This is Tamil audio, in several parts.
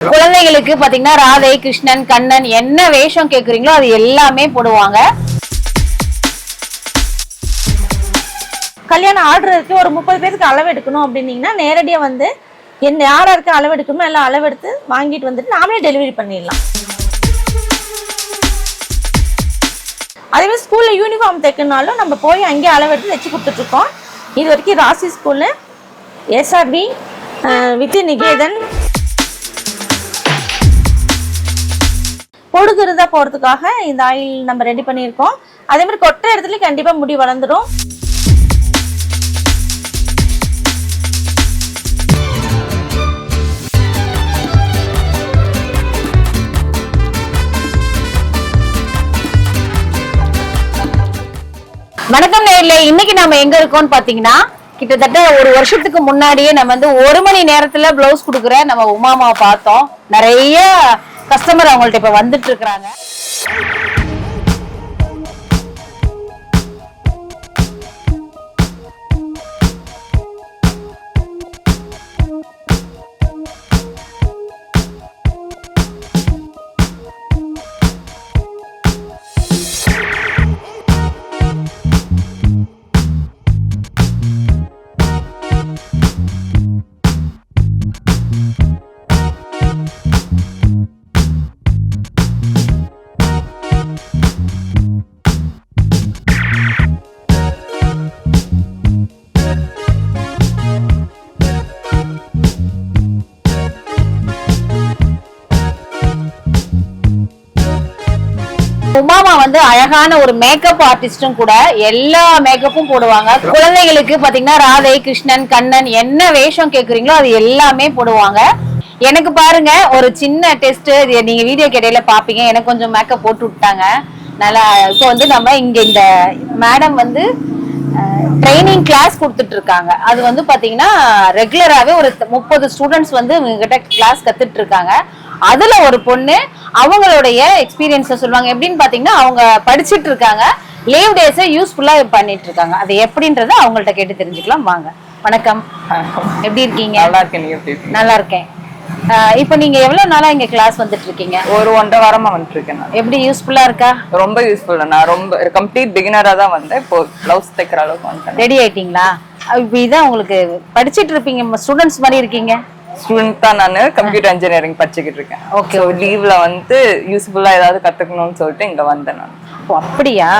குழந்தைகளுக்கு பாத்தீங்கன்னா ராதை கிருஷ்ணன் கண்ணன் என்ன வேஷம் கேக்குறீங்களோ அது எல்லாமே போடுவாங்க. கல்யாணம் ஆர்டருக்கு ஒரு முப்பது பேருக்கு அளவு எடுக்கணும் அப்படின்னீங்கன்னா நேரடியாக வந்து என்ன யார் யாருக்கு அளவு எடுக்கணுமோ எல்லாம் அளவெடுத்து வாங்கிட்டு வந்துட்டு நாமளே டெலிவரி பண்ணிடலாம். அதே மாதிரி ஸ்கூலில் யூனிஃபார்ம் தைக்கணுனாலும் நம்ம போய் அங்கேயே அளவெடுத்து வச்சு கொடுத்துட்ருக்கோம். இது வரைக்கும் ராசி ஸ்கூலு எஸ்ஆர்பி வித்தி நிகேதன் கொடுக்குறதா போகிறதுக்காக இந்த ஆயில் நம்ம ரெடி பண்ணியிருக்கோம். அதே மாதிரி கொட்டுற இடத்துலையும் கண்டிப்பாக முடி வளர்ந்துடும் வணக்கம் நேரில் இன்னைக்கு நம்ம எங்க இருக்கோம்னு பாத்தீங்கன்னா கிட்டத்தட்ட ஒரு வருஷத்துக்கு முன்னாடியே நம்ம வந்து ஒரு மணி நேரத்துல பிளவுஸ் கொடுக்குற நம்ம உமாமாவை பார்த்தோம். நிறைய கஸ்டமர் அவங்கள்ட்ட இப்போ வந்துட்டு இருக்கிறாங்க. அழகான ஒரு மேக்கப் ஆர்டிஸ்டும் கூட எல்லா மேக்கப்பும் போடுவாங்க. குழந்தைகளுக்கு பாத்தீங்கன்னா ராதை கிருஷ்ணன் கண்ணன் என்ன வேஷம் கேக்குறீங்களோ அது எல்லாமே போடுவாங்க. எனக்கு பாருங்க ஒரு சின்ன டெஸ்ட் நீங்க வீடியோ கிடையில பாப்பீங்க. எனக்கு கொஞ்சம் மேக்கப் போட்டு விட்டாங்க. நல்லா இப்போ வந்து நம்ம இங்க இந்த மேடம் வந்து ட்ரைனிங் கிளாஸ் கொடுத்துட்டு இருக்காங்க. அது வந்து பாத்தீங்கன்னா ரெகுலராகவே ஒரு முப்பது ஸ்டூடெண்ட்ஸ் வந்து இவங்ககிட்ட கிளாஸ் கத்துட்டு இருக்காங்க. அதுல ஒரு பொண்ணு அவங்களுடைய எக்ஸ்பீரியன்ஸை சொல்லுவாங்க. எப்படின்னு பாத்தீங்கன்னா அவங்க படிச்சிட்டு இருக்காங்க. லீவ் டேஸை யூஸ்ஃபுல்லா பண்ணிட்டு இருக்காங்க. அது எப்படின்றத அவங்கள்ட்ட கேட்டு தெரிஞ்சுக்கலாம். வாங்க. வணக்கம். எப்படி இருக்கீங்க? நல்லா இருக்கேன்? நல்லா இருக்கேன். இப்போ நீங்க எவ்வளவு நாளா இங்க கிளாஸ் வந்துட்டு இருக்கீங்க? ஒரு ஒன்றரை வாரமா வந்துட்டு இருக்கேன் எப்படி யூஸ்ஃபுல்லா இருக்கா? ரொம்ப யூஸ்ஃபுல் நான். ரொம்ப கம்ப்ளீட் பிகினரா தான் வந்தேன். இப்போ பிளவுஸ் தைக்கிற அளவுக்கு வந்துட்டேன். ரெடி ஆயிட்டீங்களா? இப்போ இதான் உங்களுக்கு படிச்சிட்டு இருப்பீங்க ஸ்டூடெண்ட்ஸ் மாதிரி இருக்கீங்க. ஸ்டூடெண்ட் தான் நான் கம்ப்யூட்டர் இன்ஜினியரிங் படிச்சுக்கிட்டு இருக்கேன். ஸோ லீவ்ல வந்து யூஸ்ஃபுல்லா ஏதாவது கத்துக்கணும்னு சொல்லிட்டு இங்க வந்தேன் நான். ஓ அப்படியா?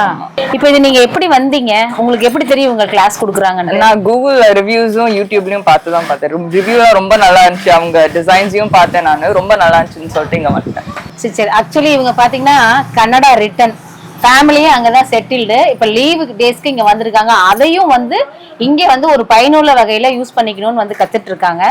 இப்போ இது நீங்க எப்படி வந்தீங்க? உங்களுக்கு எப்படி தெரியும் உங்க கிளாஸ் கொடுக்குறாங்கன்னு? நான் கூகுள் ரிவ்யூஸும் யூடியூப்லயும் பார்த்து தான் பார்த்தேன் ரிவ்யூலாம் ரொம்ப நல்லா இருந்துச்சு. அவங்க டிசைன்ஸையும் பார்த்தேன் நான். ரொம்ப நல்லா இருந்துச்சுன்னு சொல்லிட்டு இங்க வந்துட்டேன் சரி சரி. ஆக்சுவலி இவங்க பாத்தீங்கன்னா கன்னடா ரிட்டன் ஃபேமிலியே அங்கதான் செட்டில்டு இப்ப லீவு டேஸ்க்கு இங்க வந்திருக்காங்க. அதையும் வந்து இங்க வந்து ஒரு பயனுள்ள வகையில யூஸ் பண்ணிக்கணும்னு வந்து கத்துட்டு இருக்காங்க.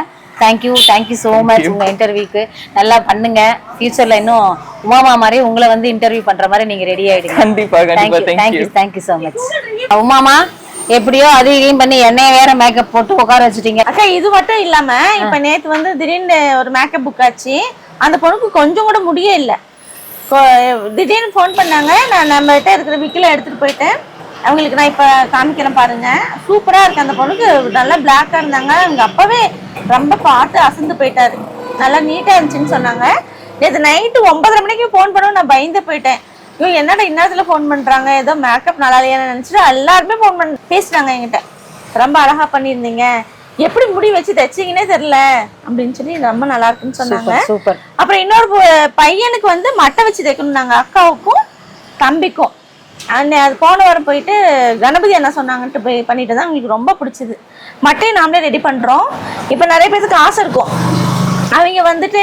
தேங்க்யூ தேங்க்யூ ஸோ மச் உங்க இன்டர்வியூக்கு நல்லா பண்ணுங்க. ஃபியூச்சர்ல இன்னும் உமாமா மாதிரி உங்களை வந்து இன்டர்வியூ பண்ற மாதிரி நீங்க ரெடி ஆயிடுங்க. கண்டிப்பா கண்டிப்பா. Thank you thank you thank you so much Umama எப்படியோ அது இதையும் பண்ணி எண்ணெய வேற மேக்கப் போட்டு உட்கார வச்சுட்டீங்க. அக்கா இது மட்டும் இல்லாம இப்ப நேத்து வந்து திடீர்னு ஒரு மேக்கப் புக் ஆச்சு. அந்த பொண்ணுக்கு கொஞ்சம் கூட முடியே இல்ல திடீர்னு ஃபோன் பண்ணாங்க. நான் நம்மகிட்ட இருக்கிற விக்கில எடுத்துட்டு போயிட்டேன். அவங்களுக்கு நான் இப்ப காமிக்கிறேன் பாருங்க. சூப்பரா இருக்கு அந்த பொண்ணுக்கு. நல்லா பிளாக்கா இருந்தாங்க. அவங்க அப்பவே ரொம்ப பார்த்து அசந்து போயிட்டாரு. நல்லா நீட்டா இருந்துச்சுன்னு சொன்னாங்க. நேற்று நைட்டு ஒன்பதரை மணிக்கு ஃபோன் பண்ணவும் நான் பயந்து போயிட்டேன். ஐயோ என்னடா இந்நேரத்துல ஃபோன் பண்றாங்க? ஏதோ மேக்கப் நல்லா இல்லையான்னு நினைச்சிட்டு எல்லாருமே ஃபோன் பண்ண பேசுறாங்க என்கிட்ட. ரொம்ப அழகா பண்ணியிருந்தீங்க. எப்படி முடி வச்சு தைச்சீங்கன்னே தெரியல. அப்படின்னு சொல்லி ரொம்ப நல்லா இருக்குன்னு சொன்னாங்க. சூப்பர். அப்புறம் இன்னொரு பையனுக்கு வந்து மட்டை வச்சு தைக்கணும்னாங்க. அக்காவுக்கும் தம்பிக்கும். அன்னை அது போன வாரம் போயிட்டு கணபதி என்ன சொன்னாங்கன்ட்டு போய் பண்ணிட்டு தான் அவங்களுக்கு ரொம்ப பிடிச்சது. மட்டையை நாமளே ரெடி பண்ணுறோம் இப்போ நிறைய பேருக்கு ஆசை இருக்கும். அவங்க வந்துட்டு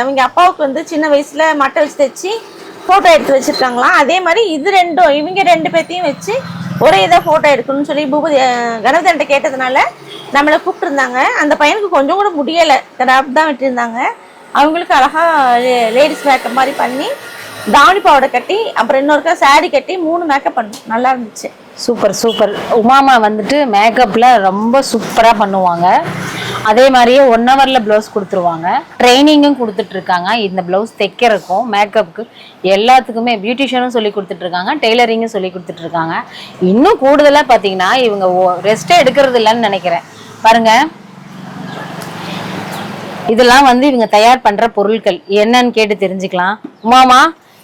அவங்க அப்பாவுக்கு வந்து சின்ன வயசில் மட்டை வச்சு தைச்சி ஃபோட்டோ எடுத்து வச்சிருக்காங்களாம். அதே மாதிரி இது ரெண்டும் இவங்க ரெண்டு பேர்த்தையும் வச்சு ஒரே இதாக ஃபோட்டோ எடுக்கணும்னு சொல்லி பூபதி அஹ், கணபதிட்ட கேட்டதுனால நம்மளை கூப்பிட்டுருந்தாங்க. அந்த பையனுக்கு கொஞ்சம் கூட முடியலை. கிராப் தான் விட்டுருந்தாங்க. அவங்களுக்கு அழகாக லேடிஸ் மேக்கப் மாதிரி பண்ணி தாவணி பாவடை கட்டி அப்புறம் இன்னொருக்கா சாரி கட்டி மூணு மேக்கப் பண்ணும். நல்லா இருந்துச்சு. சூப்பர் சூப்பர் உமாமா வந்துட்டு மேக்கப்ல ரொம்ப சூப்பரா பண்ணுவாங்க. அதே மாதிரியே ஒன் ஹவர்ல ப்ளவுஸ் கொடுத்துருவாங்க. ட்ரைனிங்கும் கொடுத்துட்டு இருக்காங்க இந்த ப்ளவுஸ் தைக்கிறக்கும் மேக்கப்புக்கு எல்லாத்துக்குமே பியூட்டிஷியனும் சொல்லி கொடுத்துட்டு இருக்காங்க டெய்லரிங்கும் சொல்லி கொடுத்துட்டு இருக்காங்க இன்னும் கூடுதலா பாத்தீங்கன்னா இவங்க ரெஸ்டே எடுக்கிறது இல்லைன்னு நினைக்கிறேன். பாருங்க. இதெல்லாம் வந்து இவங்க தயார் பண்ற பொருட்கள். என்னன்னு கேட்டு தெரிஞ்சுக்கலாம். உமாமா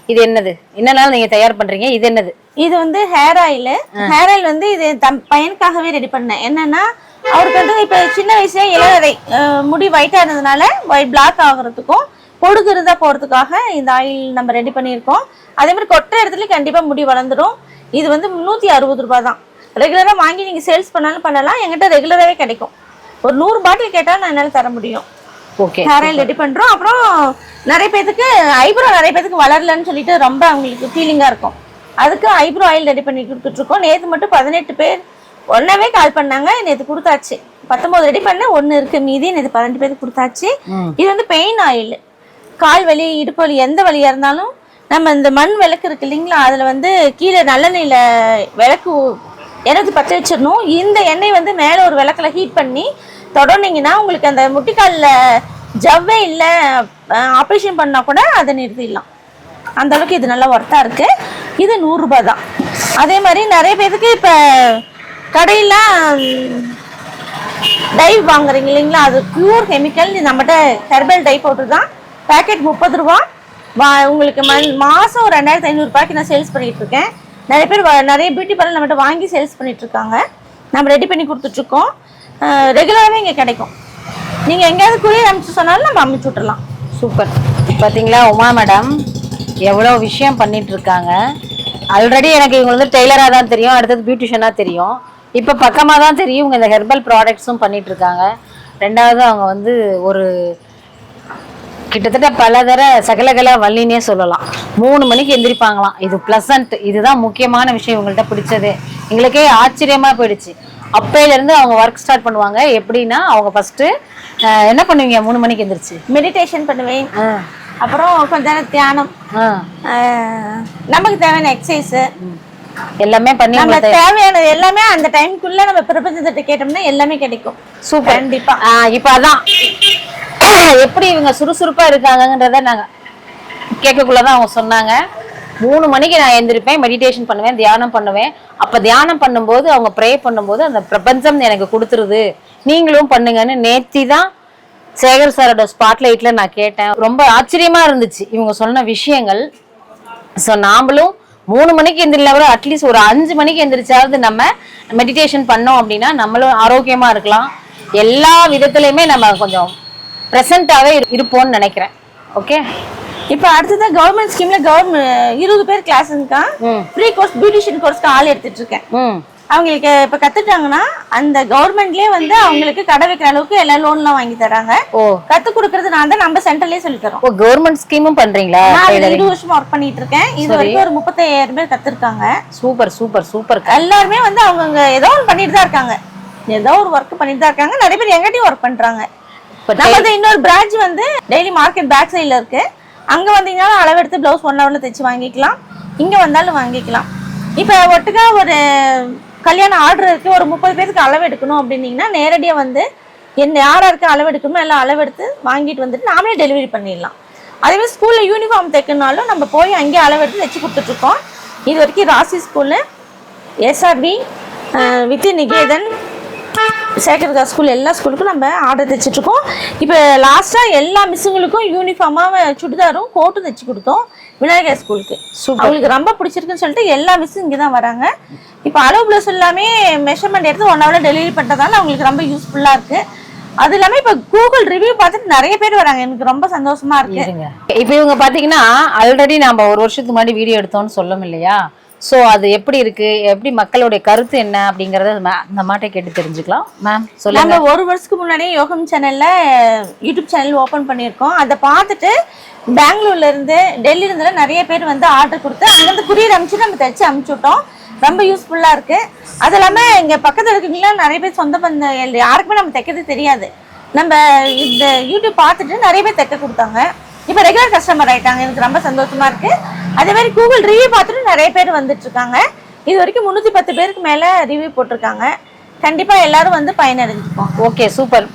இது என்னது? என்னனாலும் நீங்க தயார் பண்றீங்க? இது என்னது? இது வந்து ஹேர் ஆயில் ஹேர் ஆயில் வந்து இது தம் பையனுக்காகவே ரெடி பண்ணேன். என்னன்னா அவருக்கு வந்து இப்போ சின்ன வயசுல இளநரை அஹ், முடி ஒயிட்டா இருந்ததுனால பிளாக் ஆகுறதுக்கும் பொடுகு இருந்தா போறதுக்காக இந்த ஆயில் நம்ம ரெடி பண்ணியிருக்கோம். அதே மாதிரி கொட்டை இடத்துல கண்டிப்பா முடி வளர்ந்துடும் இது வந்து முந்நூற்றி அறுபது ரூபாய் தான். ரெகுலராக வாங்கி நீங்க சேல்ஸ் பண்ணாலும் பண்ணலாம். என்கிட்ட ரெகுலராகவே கிடைக்கும். ஒரு நூறு பாட்டில் கேட்டால் நான் என்னால் தர முடியும். ஹேர் ஆயில் ரெடி பண்றோம். அப்புறம் நிறைய பேத்துக்கு ஐப்ரோ நிறைய பேத்துக்கு வளரலன்னு சொல்லிட்டு ரொம்ப அவங்களுக்கு ஃபீலிங்கா இருக்கும். அதுக்கு ஐப்ரோ ஆயில் ரெடி பண்ணி கொடுத்துட்டு இருக்கோம் நேத்து மட்டும் பதினெட்டு பேர் ஒன்னவே கால் பண்ணாங்க. நேத்து கொடுத்தாச்சு. பத்தொன்பது ரெடி பண்ண ஒன்னு இருக்கு மீதி. நேத்து பதினெட்டு பேருக்கு கொடுத்தாச்சு. இது வந்து பெயின் ஆயில் கால் வலி இடுப்பு வலி எந்த வலியா இருந்தாலும் நம்ம இந்த மண் விளக்கு இருக்கு இல்லைங்களா? அதுல வந்து கீழே நல்லெண்ணெயில விளக்கு எனக்கு பற்ற வச்சிடணும். இந்த எண்ணெய் வந்து மேலே ஒரு விளக்குல ஹீட் பண்ணி தொடர்ந்தீங்கன்னா உங்களுக்கு அந்த முட்டிக்காலில் ஜவ்வே இல்லை ஆப்ரேஷன் பண்ணால் கூட அதை நிறுத்திடலாம். அந்த அளவுக்கு இது நல்லா ஒர்த்தாக இருக்கு. இது நூறுரூபா தான். அதே மாதிரி நிறைய பேருக்கு இப்போ கடையில் டை வாங்குறீங்க இல்லைங்களா? அது பியூர் கெமிக்கல் நம்மகிட்ட ஹெர்பல் டை பவுடர் தான். பேக்கெட் முப்பது ரூபா. வா உங்களுக்கு மண் மாதம் ஒரு ரெண்டாயிரத்தி ஐநூறுரூபாய்க்கு நான் சேல்ஸ் பண்ணிகிட்டு இருக்கேன். நிறைய பேர் வ- நிறைய பியூட்டி பார்லர் நம்மகிட்ட வாங்கி சேல்ஸ் பண்ணிகிட்ருக்காங்க இருக்காங்க. நம்ம ரெடி பண்ணி கொடுத்துட்ருக்கோம் ரெகுலராகவே இங்கே கிடைக்கும். நீங்கள் எங்கேயாவது குளிர் அனுப்பிச்சு சொன்னாலும் நம்ம அமுச்சு விட்டுலாம் சூப்பர். பார்த்தீங்களா உமா மேடம் எவ்வளோ விஷயம் பண்ணிட்டு இருக்காங்க. ஆல்ரெடி எனக்கு இவங்க வந்து டெய்லராக தான் தெரியும் அடுத்தது பியூட்டிஷியனாக தெரியும். இப்போ பக்கமாக தான் தெரியும் இவங்க இந்த ஹெர்பல் ப்ராடக்ட்ஸும் பண்ணிட்டு இருக்காங்க. ரெண்டாவது அவங்க வந்து ஒரு கிட்டத்தட்ட பலதர சகலகல வள்ளினே சொல்லலாம். மூணு மணிக்கு எந்திரிப்பாங்களாம். இது ப்ளசன்ட் இதுதான் முக்கியமான விஷயம் இவங்கள்ட்ட பிடிச்சது. எங்களுக்கே ஆச்சரியமாக போயிடுச்சு. அப்பையில இருந்து அவங்க ஒர்க் ஸ்டார்ட் பண்ணுவாங்க. எப்படின்னா அவங்க ஃபர்ஸ்ட் என்ன பண்ணுவீங்க? மூணு மணிக்கு எந்திரிச்சு. மெடிடேஷன் பண்ணுவேன். அப்புறம் கொஞ்ச நேரம் தியானம். நமக்கு தேவையான எக்ஸசைஸ் எல்லாமே பண்ணி நம்ம தேவையானது எல்லாமே அந்த டைம்க்குள்ள நம்ம பிரபஞ்சத்திட்ட கேட்டோம்னா எல்லாமே கிடைக்கும். சூப்பர். கண்டிப்பா. இப்ப அதான். எப்படி இவங்க சுறுசுறுப்பா இருக்காங்கன்றத நாங்க கேட்கக்குள்ளதான் அவங்க சொன்னாங்க. மூணு மணிக்கு நான் எழுந்திருப்பேன் மெடிடேஷன் பண்ணுவேன் தியானம் பண்ணுவேன். அப்போ தியானம் பண்ணும்போது அவங்க ப்ரே பண்ணும்போது அந்த பிரபஞ்சம் எனக்கு கொடுத்துருது. நீங்களும் பண்ணுங்கன்னு நேத்தி தான் சேகர் சாரோட ஸ்பாட்லைட்ல நான் கேட்டேன். ரொம்ப ஆச்சரியமா இருந்துச்சு. இவங்க சொன்ன விஷயங்கள். ஸோ நாமளும் மூணு மணிக்கு எந்திரில கூட அட்லீஸ்ட் ஒரு அஞ்சு மணிக்கு எந்திரிச்சாவது நம்ம மெடிடேஷன் பண்ணோம் அப்படின்னா நம்மளும் ஆரோக்கியமா இருக்கலாம். எல்லா விதத்துலையுமே நம்ம கொஞ்சம் ப்ரெசண்ட்டாகவே இருப்போம்னு நினைக்கிறேன். ஓகே இப்போ அடுத்தது கவர்மெண்ட் ஸ்கீம்ல கவர்மெண்ட் இருபது பேர் கிளாஸுக்கா ஃப்ரீ கோர்ஸ் பியூட்டிஷியன் கோர்ஸ்க்கு ஆள் எடுத்துட்டு இருக்கேன். அவங்களுக்கு இப்போ கத்துட்டாங்கன்னா அந்த கவர்மெண்ட்லயே வந்து அவங்களுக்கு கடை வைக்கிற அளவுக்கு எல்லா லோன்லாம் வாங்கி தராங்க. கத்து கொடுக்கறது நான் தான் நம்ம சென்டர்லயே சொல்லி தரோம். ஓ கவர்மெண்ட் ஸ்கீமும் பண்றீங்களா? நான் இருபது வருஷமா ஒர்க் பண்ணிட்டு இருக்கேன். இது வரைக்கும் ஒரு முப்பத்தாயிரம் பேர் கத்துருக்காங்க. சூப்பர் சூப்பர் சூப்பர் எல்லாருமே வந்து அவங்கவுங்க ஏதோ ஒன்று பண்ணிட்டு தான் இருக்காங்க. ஏதோ ஒரு ஒர்க் பண்ணிட்டு தான் இருக்காங்க. நிறைய பேர் எங்கிட்டயும் ஒர்க் பண்றாங்க. நம்ம இன்னொரு பிரான்ச் வந்து டெய்லி மார்க்கெட் பேக் சைடில் இருக்கு. அங்கே வந்தீங்கனாலும் அளவெடுத்து ப்ளவுஸ் ஒன் ஹவரில் தைச்சு வாங்கிக்கலாம். இங்கே வந்தாலும் வாங்கிக்கலாம். இப்போ ஒட்டுக்கா ஒரு கல்யாணம் ஆர்டர் இருக்கு. ஒரு முப்பது பேருக்கு அளவு எடுக்கணும் அப்படின்னீங்கன்னா நேரடியாக வந்து என்ன யார் யாருக்கு அளவு எடுக்கணுமோ எல்லாம் அளவெடுத்து வாங்கிட்டு வந்துட்டு நாமளே டெலிவரி பண்ணிடலாம். அதேமாதிரி ஸ்கூலில் யூனிஃபார்ம் தைக்கணுனாலும் நம்ம போய் அங்கேயே அளவெடுத்து தைச்சி கொடுத்துட்ருக்கோம். இது வரைக்கும் ராசி ஸ்கூலு எஸ்ஆர்பி வித்ய நிகேதன் சேகர்கா ஸ்கூல் எல்லா ஸ்கூலுக்கும் நம்ம ஆர்டர் தைச்சிட்ருக்கோம் இப்போ லாஸ்ட்டாக எல்லா மிஸ்ஸுங்களுக்கும் யூனிஃபார்மாக சுடிதாரும் கோட்டும் தைச்சு கொடுத்தோம் விநாயகர் ஸ்கூலுக்கு அவங்களுக்கு ரொம்ப பிடிச்சிருக்குன்னு சொல்லிட்டு எல்லா மிஸ்ஸும் இங்கே தான் வராங்க. இப்போ அளவு ப்ளவுஸ் எல்லாமே மெஷர்மெண்ட் எடுத்து ஒன் ஹவரில் டெலிவரி பண்ணுறதால அவங்களுக்கு ரொம்ப யூஸ்ஃபுல்லாக இருக்குது அது இல்லாமல் இப்போ கூகுள் ரிவ்யூ பார்த்துட்டு நிறைய பேர் வராங்க. எனக்கு ரொம்ப சந்தோஷமா இருக்கு. இப்போ இவங்க பாத்தீங்கன்னா ஆல்ரெடி நாம ஒரு வருஷத்துக்கு முன்னாடி வீடியோ எடுத்தோம்னு சொல்லணும் இல்லையா? ஸோ அது எப்படி இருக்கு? எப்படி மக்களுடைய கருத்து என்ன அப்படிங்கறத அந்த மாட்டை கேட்டு தெரிஞ்சுக்கலாம். மேம் சொல்லுங்க. ஒரு வருஷத்துக்கு முன்னாடியே யோகம் சேனல்ல யூடியூப் சேனல் ஓபன் பண்ணியிருக்கோம். அதை பார்த்துட்டு பெங்களூர்ல இருந்து டெல்லியில இருந்து நிறைய பேர் வந்து ஆர்டர் கொடுத்து அங்கிருந்து குரியர் அனுப்பிச்சு நம்ம தைச்சு அமுச்சு விட்டோம் ரொம்ப யூஸ்ஃபுல்லா இருக்கு. அது இல்லாம இங்க பக்கத்துல இருக்கீங்களா நிறைய பேர் சொந்த பந்த யாருக்குமே நம்ம தைக்கிறது தெரியாது. நம்ம இந்த யூடியூப் பார்த்துட்டு நிறைய பேர் தைக்க கொடுத்தாங்க. இப்போ ரெகுலர் கஸ்டமர் ஆயிட்டாங்க. எனக்கு ரொம்ப சந்தோஷமா இருக்கு. அதே மாதிரி கூகுள் ரிவ்யூ பார்த்துட்டு நிறைய பேர் வந்துட்டு இருக்காங்க இது வரைக்கும் முந்நூற்றி பத்து பேருக்கு மேலே ரிவ்யூ போட்டிருக்காங்க. கண்டிப்பாக எல்லாரும் வந்து பயனடைஞ்சுப்போம். ஓகே சூப்பர்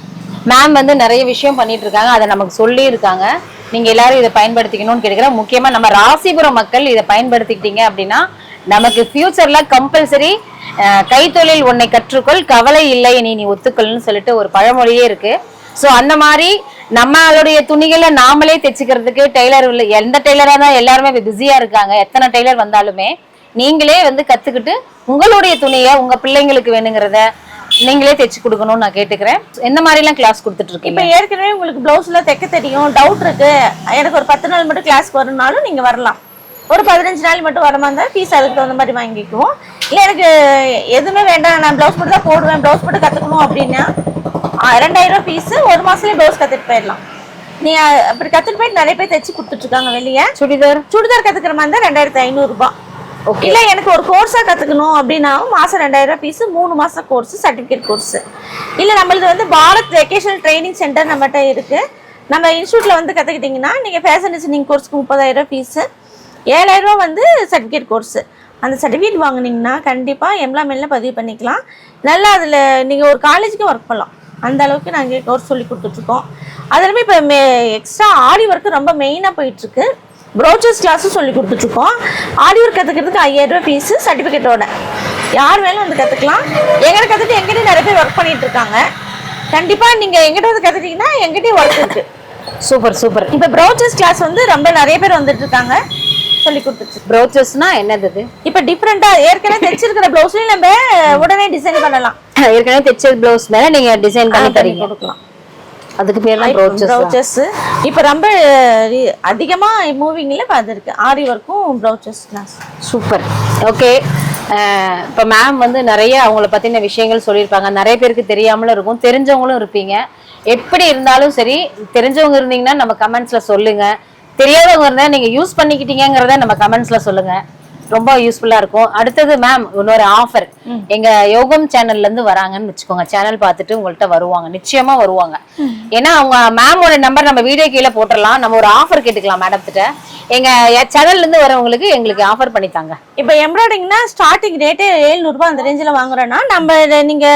மேம் வந்து நிறைய விஷயம் பண்ணிட்டு இருக்காங்க அதை நமக்கு சொல்லி இருக்காங்க நீங்க எல்லாரும் இதை பயன்படுத்திக்கணும்னு கேட்கிறேன் முக்கியமா நம்ம ராசிபுரம் மக்கள் இதை பயன்படுத்திக்கிட்டீங்க அப்படின்னா நமக்கு ஃபியூச்சர்ல கம்பல்சரி கைத்தொழில் உன்னை கற்றுக்கொள். கவலை இல்லை நீ நீ ஒத்துக்கொள்னு சொல்லிட்டு ஒரு பழமொழியே இருக்கு. ஸோ அந்த மாதிரி நம்மளுடைய துணிகளை நாமளே தைச்சிக்கிறதுக்கு டெய்லர் இல்லை எந்த டெய்லரா தான் எல்லாருமே பிஸியா இருக்காங்க. எத்தனை டெய்லர் வந்தாலுமே நீங்களே வந்து கத்துக்கிட்டு உங்களுடைய துணியை உங்க பிள்ளைங்களுக்கு வேணுங்கிறத நீங்களே தைச்சு கொடுக்கணும்னு நான் கேட்டுக்கிறேன். எந்த மாதிரி எல்லாம் கிளாஸ் கொடுத்துட்டு இப்போ ஏற்கனவே உங்களுக்கு பிளவுஸ்ல தைக்க தெரியும் டவுட் இருக்கு. எனக்கு ஒரு பத்து நாள் மட்டும் கிளாஸ்க்கு வரணும்னாலும் நீங்க வரலாம். ஒரு பதினஞ்சு நாள் மட்டும் வர மாதிரி இருந்தால் ஃபீஸ் அதுக்கு தகுந்த மாதிரி வாங்கிக்குவோம். இல்லை எனக்கு எதுவுமே வேண்டாம் நான் ப்ளவுஸ் மட்டும் தான் போடுவேன் ப்ளவுஸ் மட்டும் கற்றுக்கணும் அப்படின்னா ரெண்டாயிரம் ரூபாய் ஃபீஸு ஒரு மாசத்துலயே ப்ளவுஸ் கற்றுட்டு போயிடலாம். நீ அப்படி கற்றுட்டு போயிட்டு நிறைய பேர் தைச்சு கொடுத்துட்ருக்காங்க வெளியே. சுடிதார்? சுடிதார் கற்றுக்கிற மாதிரி தான் ரெண்டாயிரத்தி ஐநூறுரூபா. இல்லை எனக்கு ஒரு கோர்ஸாக கற்றுக்கணும் அப்படின்னா மாதம் ரெண்டாயிரம் ஃபீஸு மூணு மாதம் கோர்ஸ் சர்டிஃபிகேட் கோர்ஸ் இல்லை நம்மளது வந்து பாரத் வெக்கேஷனல் ட்ரைனிங் சென்டர் நம்மகிட்ட இருக்குது நம்ம இன்ஸ்டியூட்டில் வந்து கற்றுக்கிட்டிங்கன்னா நீங்கள் ஃபேஷன் டிசைனிங் கோர்ஸ்க்கு முப்பதாயிரம் ஃபீஸு ஏழாயிரரூவா வந்து சர்டிஃபிகேட் கோர்ஸு அந்த சர்டிஃபிகேட் வாங்குனீங்கன்னா கண்டிப்பாக எம்ப்ளாய்மெண்ட்டில் பதிவு பண்ணிக்கலாம். நல்லா அதில் நீங்கள் ஒரு காலேஜுக்கு ஒர்க் பண்ணலாம். அந்த அளவுக்கு நாங்கள் கோர்ஸ் சொல்லி கொடுத்துட்ருக்கோம். அதுலேயுமே இப்போ மே எக்ஸ்ட்ரா ஆரி ஒர்க்கு ரொம்ப மெயினாக போயிட்டுருக்கு ப்ரோச்சர்ஸ் கிளாஸும் சொல்லி கொடுத்துட்ருக்கோம். ஆரி ஒர்க் கற்றுக்கிறதுக்கு ஐயாயிரம் ரூபாய் ஃபீஸு சர்டிஃபிகேட்டோட யார் வேணும் வந்து கற்றுக்கலாம் எங்கிட்ட கற்றுட்டு எங்கிட்ட நிறைய பேர் ஒர்க் பண்ணிட்டு இருக்காங்க. கண்டிப்பாக நீங்கள் எங்கிட்ட வந்து கற்றுக்கிட்டீங்கன்னா எங்கிட்டயும் ஒர்க் இருக்குது சூப்பர் சூப்பர். இப்போ ப்ரோச்சர்ஸ் கிளாஸ் வந்து ரொம்ப நிறைய பேர் வந்துட்டு இருக்காங்க. சொல்லி கொடுத்துச்சு. ப்ரோச்சஸ்னா என்னது இது? இப்போ டிஃப்ரெண்ட்டாக ஏற்கனவே தைச்சிருக்கிற ப்ளவுஸ்லையும் நம்ம உடனே டிசைன் பண்ணலாம். ஏற்கனவே தைச்ச ப்ளவுஸ் மேல நீங்க டிசைன் பண்ணி தரீங்க. கொடுக்கலாம். அதுக்கு பேர் தான் ப்ரோச்சஸ் ப்ரௌச்சஸ் இப்போ ரொம்ப அதிகமா மூவிங்ல அது இருக்கு. ஆரி ஒர்க்கும் ப்ரௌச்சஸ் கிளாஸ் சூப்பர். ஓகே இப்போ மேம் வந்து நிறைய அவங்கள பத்தின விஷயங்கள் சொல்லியிருப்பாங்க. நிறைய பேருக்கு தெரியாமலும் இருக்கும். தெரிஞ்சவங்களும் இருப்பீங்க. எப்படி இருந்தாலும் சரி தெரிஞ்சவங்க இருந்தீங்கன்னா நம்ம கமெண்ட்ஸ்ல சொல்லுங்க. தெரியாதவங்க இருந்தா நீங்க யூஸ் பண்ணிக்கிட்டீங்கங்கிறத நம்ம கமெண்ட்ஸ்ல சொல்லுங்க. ரொம்ப யூஸ்ஃபுல்லா இருக்கும். அடுத்தது மேம் இன்னொரு ஆஃபர் எங்க யோகம் சேனல்ல இருந்து வராங்கன்னு வச்சுக்கோங்க. சேனல் பார்த்துட்டு உங்கள்ட்ட வருவாங்க. நிச்சயமா வருவாங்க. ஏன்னா அவங்க மேமோட நம்பர் நம்ம வீடியோ கீழே போட்டுடலாம் நம்ம ஒரு ஆஃபர் கேட்டுக்கலாம் மேடம் கிட்ட. எங்க சேனல்ல இருந்து வரவங்களுக்கு எங்களுக்கு ஆஃபர் பண்ணித்தாங்க இப்போ எம்ப்ராய்டிங்னா ஸ்டார்டிங் ரேட்டு ஏழ்நூறுபா அந்த ரேஞ்சில் வாங்குறோன்னா நம்ம இதை நீங்க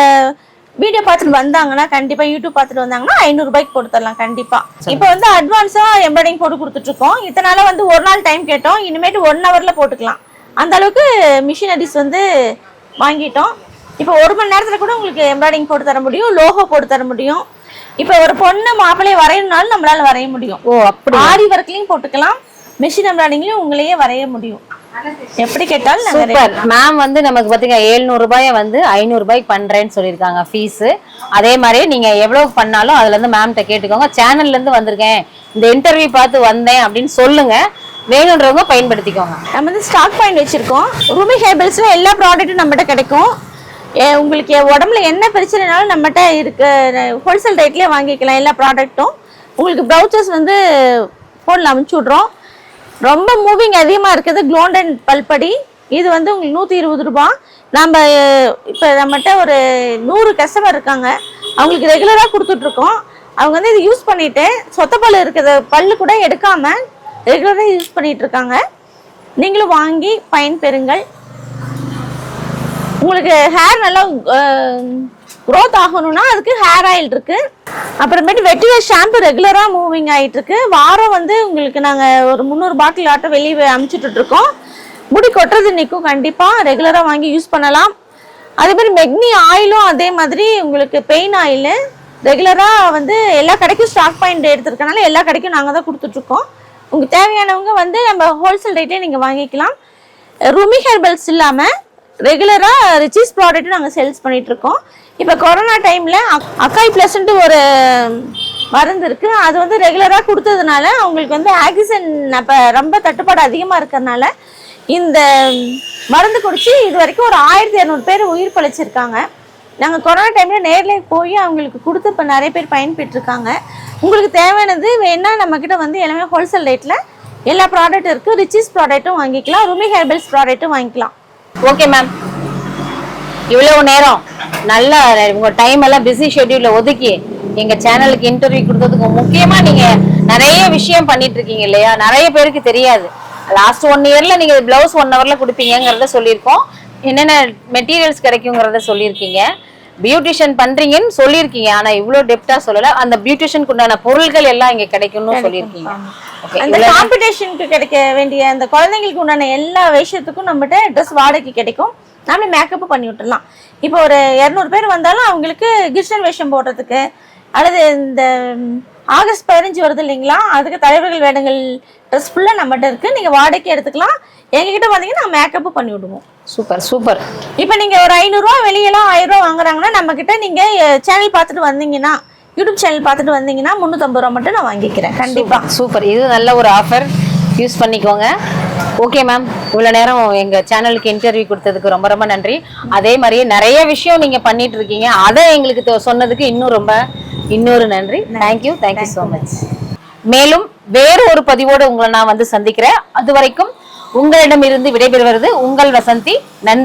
வீடியோ பார்த்துட்டு வந்தாங்கன்னா கண்டிப்பா யூடியூப் பார்த்துட்டு வந்தாங்கன்னா ஐநூறுபாய்க்கு போட்டு தரலாம் கண்டிப்பா. இப்போ வந்து அட்வான்ஸா எம்ப்ராய்டிங் போட்டு கொடுத்துட்டு இருக்கோம். இதனால வந்து ஒரு நாள் டைம் கேட்டோம். இனிமேட்டு ஒன் ஹவர்ல போட்டுக்கலாம். அந்த அளவுக்கு மிஷினரிஸ் வந்து வாங்கிட்டோம். இப்போ ஒரு மணி நேரத்துல கூட உங்களுக்கு எம்ப்ராய்டிஙங் போட்டு தர முடியும் லோகோ போட்டு தர முடியும். இப்போ ஒரு பொண்ணு மாப்பிள்ளையை வரையணும்னாலும் நம்மளால வரைய முடியும். ஓ அப்படி ஆரி ஒர்க்லயும் போட்டுக்கலாம் மிஷின் எம்ப்ராய்டிங்லயும் உங்களையே வரைய முடியும். எப்படி கேட்டாலும். சூப்பர். மேம் வந்து நமக்கு பாத்தீங்க 700 ரூபாய வந்து ஐநூறு ரூபாய்க்கு பண்றேன்னு சொல்லியிருக்காங்க ஃபீஸ் அதே மாதிரி நீங்க எவ்வளவு பண்ணாலும் அதுல இருந்து மேம்கிட்ட கேட்டுக்கோங்க. சேனல்ல இருந்து வந்திருக்கேன். இந்த இன்டர்வியூ பார்த்து வந்தேன் அப்படின்னு சொல்லுங்க. வேணுன்றவங்க பயன்படுத்திக்கோங்க. நம்ம வந்து ஸ்டாக் பாயிண்ட் வச்சிருக்கோம். ரூமி ஹேபிள்ஸ்ல எல்லா ப்ராடக்ட்டும் நம்மகிட்ட கிடைக்கும். உங்களுக்கு உடம்புல என்ன பிரச்சனைனாலும் நம்மகிட்ட இருக்கு. ஹோல்சேல் ரேட்லயே வாங்கிக்கலாம் எல்லா ப்ராடக்ட்டும் உங்களுக்கு ப்ரௌச்சர்ஸ் வந்து ஃபோனில் அமுச்சு விட்றோம். ரொம்ப மூவிங் அதிகமாக இருக்குது. க்ளோண்டன் பல்படி. இது வந்து உங்களுக்கு நூற்றி இருபது ரூபா. நம்ம இப்போ நம்மகிட்ட ஒரு நூறு கஸ்டமர் இருக்காங்க. அவங்களுக்கு ரெகுலராக கொடுத்துட்ருக்கோம். அவங்க வந்து இது யூஸ் பண்ணிவிட்டு சொத்தப்பல் இருக்கிற பல்லு கூட எடுக்காமல் ரெகுலராக யூஸ் பண்ணிகிட்ருக்காங்க இருக்காங்க நீங்களும் வாங்கி பயன்பெறுங்கள். உங்களுக்கு ஹேர் நல்லா க்ரோத் ஆகணும்னா அதுக்கு ஹேர் ஆயில் இருக்கு. அப்புறமேட்டு வெட்டிவேர் ஷாம்பு ரெகுலராக மூவிங் ஆகிட்டு இருக்கு வாரம் வந்து உங்களுக்கு நாங்கள் ஒரு முந்நூறு பாட்டில் ஆட்டம் வெளியே அமுச்சுட்டு இருக்கோம். முடி கொட்டுறது நிற்கும் கண்டிப்பாக ரெகுலராக வாங்கி யூஸ் பண்ணலாம். அதே மாதிரி மெக்னி ஆயிலும் அதே மாதிரி உங்களுக்கு பெயின் ஆயில் ரெகுலராக வந்து எல்லா கடைக்கும் ஸ்டாக் பாயிண்ட் எடுத்துருக்கனால எல்லா கடைக்கும் நாங்கள் தான் கொடுத்துட்ருக்கோம் உங்களுக்கு தேவையானவங்க வந்து நம்ம ஹோல்சேல் ரேட்டே நீங்கள் வாங்கிக்கலாம். ரூமி ஹெர்பல்ஸ் இல்லாமல் ரெகுலராக ரிச்சீஸ் ப்ராடக்ட்டும் நாங்கள் சேல்ஸ் பண்ணிகிட்ருக்கோம் இருக்கோம். இப்போ கொரோனா டைமில் அக்காய் ப்ளஸ்ன்ட்டு ஒரு மருந்து இருக்குது அது வந்து ரெகுலராக கொடுத்ததுனால அவங்களுக்கு வந்து ஆக்சிஜன் அப்போ ரொம்ப தட்டுப்பாடு அதிகமாக இருக்கிறதுனால இந்த மருந்து குடித்து இது வரைக்கும் ஒரு ஆயிரத்தி இரநூறு பேர் உயிர் பழிச்சிருக்காங்க. நாங்கள் கொரோனா டைமில் நேரில் போய் அவங்களுக்கு கொடுத்து இப்போ நிறைய பேர் பயன்பெற்றிருக்காங்க. உங்களுக்கு தேவையானது வேணால் நம்மக்கிட்ட வந்து எல்லாமே ஹோல்சேல் ரேட்டில் எல்லா ப்ராடக்ட் இருக்குது ரிச்சீஸ் ப்ராடக்ட்டும் வாங்கிக்கலாம். ரூமி ஹெர்பல்ஸ் ப்ராடக்ட்டும் வாங்கிக்கலாம். ஓகே மேம் இவ்வளவு நேரம். நல்லா உங்க டைம் எல்லாம் பிஸி ஷெட்யூல்ல ஒதுக்கி எங்க சேனலுக்கு இன்டர்வியூ கொடுத்ததுக்கு முக்கியமா நீங்க நிறைய விஷயம் பண்ணிட்டு இருக்கீங்க இல்லையா? நிறைய பேருக்கு தெரியாது. லாஸ்ட் ஒன் இயர்ல நீங்க பிளவுஸ் ஒன் ஹவர்ல கொடுப்பீங்கங்கிறத சொல்லியிருக்கோம். என்னென்ன மெட்டீரியல்ஸ் கிடைக்குங்கிறத சொல்லியிருக்கீங்க. பியூட்டிஷியன் பண்றீங்கன்னு சொல்லியிருக்கீங்க. ஆனா இவ்வளவு டெப்தா சொல்லல. அந்த பியூட்டிஷியனுக்கு உண்டான பொருள்கள் எல்லாம் இங்க கிடைக்கும்னு சொல்லியிருக்கீங்க. அந்த காம்படிஷனுக்கு கிடைக்க வேண்டிய அந்த குழந்தைங்களுக்கு உண்டான எல்லா விஷயத்துக்கும் நம்மகிட்ட ட்ரெஸ் வாடகைக்கு கிடைக்கும். நாமளே மேக்கப் பண்ணி விட்டுறலாம். இப்போ ஒரு இரநூறு பேர் வந்தாலும் அவங்களுக்கு கிருஷ்ணன் வேஷம் போடுறதுக்கு அல்லது இந்த ஆகஸ்ட் பதினஞ்சு வருது இல்லைங்களா? அதுக்கு தலைவர்கள் வேடங்கள் ட்ரெஸ் ஃபுல்லாக நம்மகிட்ட இருக்குது நீங்கள் வாடகைக்கு எடுத்துக்கலாம். எங்ககிட்ட வந்தீங்கன்னா நாங்கள் மேக்கப்பு பண்ணி விடுவோம். Super super. இப்போ நீங்கள் ஒரு ஐநூறுரூவா வெளியெல்லாம் ஆயிரம் ரூபா வாங்குறாங்கன்னா நம்மக்கிட்ட நீங்கள் சேனல் பார்த்துட்டு வந்தீங்கன்னா யூடியூப் சேனல் பார்த்துட்டு வந்தீங்கன்னா முந்நூற்றம்பது ரூபா மட்டும் நான் வாங்கிக்கிறேன். கண்டிப்பாக சூப்பர் இது நல்ல ஒரு ஆஃபர் யூஸ் பண்ணிக்கோங்க. ஓகே மேம் இவ்வளோ நேரம் எங்க சேனலுக்கு இன்டர்வியூ கொடுத்ததுக்கு ரொம்ப ரொம்ப நன்றி. அதே மாதிரியே நிறைய விஷயம் நீங்க பண்ணிட்டு இருக்கீங்க. அதை எங்களுக்கு சொன்னதுக்கு இன்னும் ரொம்ப இன்னொரு நன்றி. தேங்க்யூ தேங்க்யூ ஸோ மச் மேலும் வேறு ஒரு பதிவோடு உங்களை நான் வந்து சந்திக்கிறேன். அது வரைக்கும் உங்களிடமிருந்து விடைபெறுவது உங்கள் வசந்தி. நன்றி.